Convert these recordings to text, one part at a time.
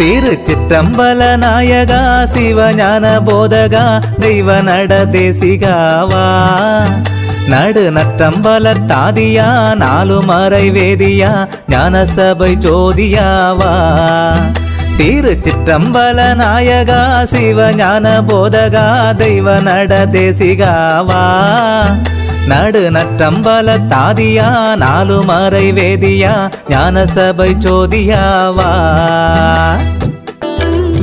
திரு திருச்சிற்றம்பல நாயகா சிவஞான போதகா தெய்வ நட தேசிகாவா. நடு நற்றம்பல தாதியா நாலு மறை வேதியா ஞான சபை ஜோதியாவா திருச்சிற்றம்பல நாயகா சிவஞான போதகா தெய்வ நட தேசிகாவா. நடு நற்றம்பல தாதியா நாலு மறை வேதியா ஞான சபை ஜோதியாவா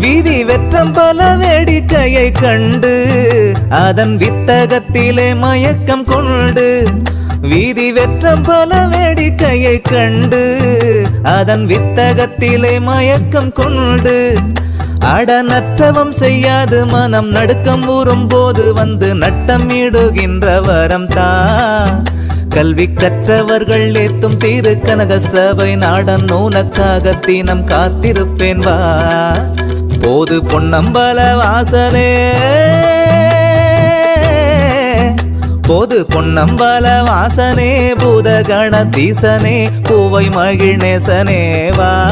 விதி வெற்றம் பல வேடிக்கையை கண்டு அதன் வித்தகத்திலே மயக்கம் கொண்டு. வீதி வெற்றம் பல வேடிக்கையை கண்டு அதன் வித்தகத்திலே மயக்கம் கொண்டு. அடநற்றவம் செய்யாது மனம். நடுக்கம் ஊறும் போது வந்து நட்டம் இடுகின்ற வரம் தா கல்வி கற்றவர்கள் ஏத்தும் தீரு கனக சபை நாடன் நூனக்காக தீனம் காத்திருப்பேன் வா. போது பொன்னம்பல வாசலே. போது பொன்னம்பல வாசனே பூதகண தீசனே பூவை மகிழ்நேசனே வா.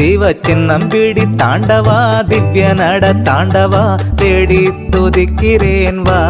சிவ சின்னம் பிடி தாண்டவா திவ்ய நட தாண்டவா தேடி துதிக்கிறேன் வா.